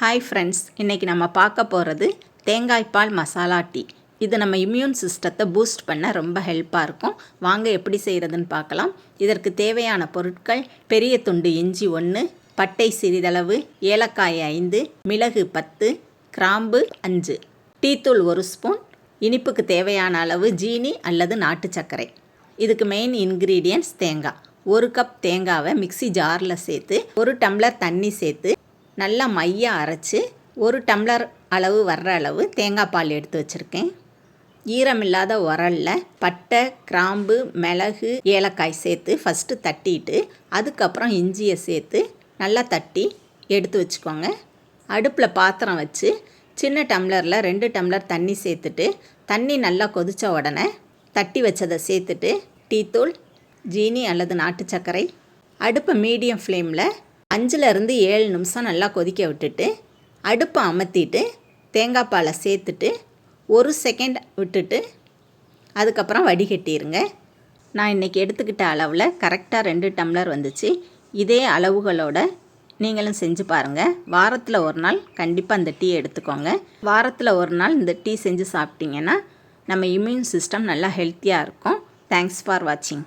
Hi friends இன்றைக்கி நம்ம பார்க்க போகிறது தேங்காய்பால் மசாலா டீ. இது நம்ம இம்யூன் சிஸ்டத்தை பூஸ்ட் பண்ண ரொம்ப ஹெல்ப்பாக இருக்கும். வாங்க எப்படி செய்கிறதுன்னு பார்க்கலாம். இதற்கு தேவையான பொருட்கள் பெரிய துண்டு இஞ்சி ஒன்று பட்டை சிறிதளவு ஏலக்காய் ஐந்து மிளகு பத்து கிராம்பு அஞ்சு. டீத்தூள் ஒரு ஸ்பூன் இனிப்புக்கு தேவையான அளவு ஜீனி அல்லது நாட்டு சர்க்கரை. இதுக்கு மெயின் இன்க்ரீடியன்ட்ஸ் தேங்காய். ஒரு கப் தேங்காவை மிக்சி ஜாரில் சேர்த்து ஒரு டம்ளர் தண்ணி சேர்த்து நல்லா மைய அரைச்சி ஒரு டம்ளர் அளவு வர்ற அளவு தேங்காய் பால் எடுத்து வச்சுருக்கேன். ஈரமில்லாத உரலில் பட்டை கிராம்பு மிளகு ஏலக்காய் சேர்த்து ஃபஸ்ட்டு தட்டிட்டு அதுக்கப்புறம் இஞ்சியை சேர்த்து நல்லா தட்டி எடுத்து வச்சுக்கோங்க. அடுப்பில் பாத்திரம் வச்சு சின்ன டம்ளரில் ரெண்டு டம்ளர் தண்ணி சேர்த்துட்டு தண்ணி நல்லா கொதித்த உடனே தட்டி வச்சதை சேர்த்துட்டு டீத்தூள் ஜீனி அல்லது நாட்டு சர்க்கரை அடுப்பை மீடியம் ஃப்ளேமில் அஞ்சுலேருந்து ஏழு நிமிஷம் நல்லா கொதிக்க விட்டுட்டு அடுப்பை அமர்த்திட்டு தேங்காய் பாலை சேர்த்துட்டு ஒரு செகண்ட் விட்டுட்டு அதுக்கப்புறம் வடிகட்டிடுங்க நான் இன்றைக்கி எடுத்துக்கிட்ட அளவில் கரெக்டாக ரெண்டு டம்ளர் வந்துச்சு. இதே அளவுகளோட நீங்களும் செஞ்சு பாருங்கள் வாரத்தில் ஒரு நாள் கண்டிப்பாக அந்த டீ எடுத்துக்கோங்க. வாரத்தில் ஒரு நாள் இந்த டீ செஞ்சு சாப்பிட்டிங்கன்னா நம்ம இம்யூன் சிஸ்டம் நல்லா ஹெல்த்தியாக இருக்கும். தேங்க்ஸ் ஃபார் வாட்சிங்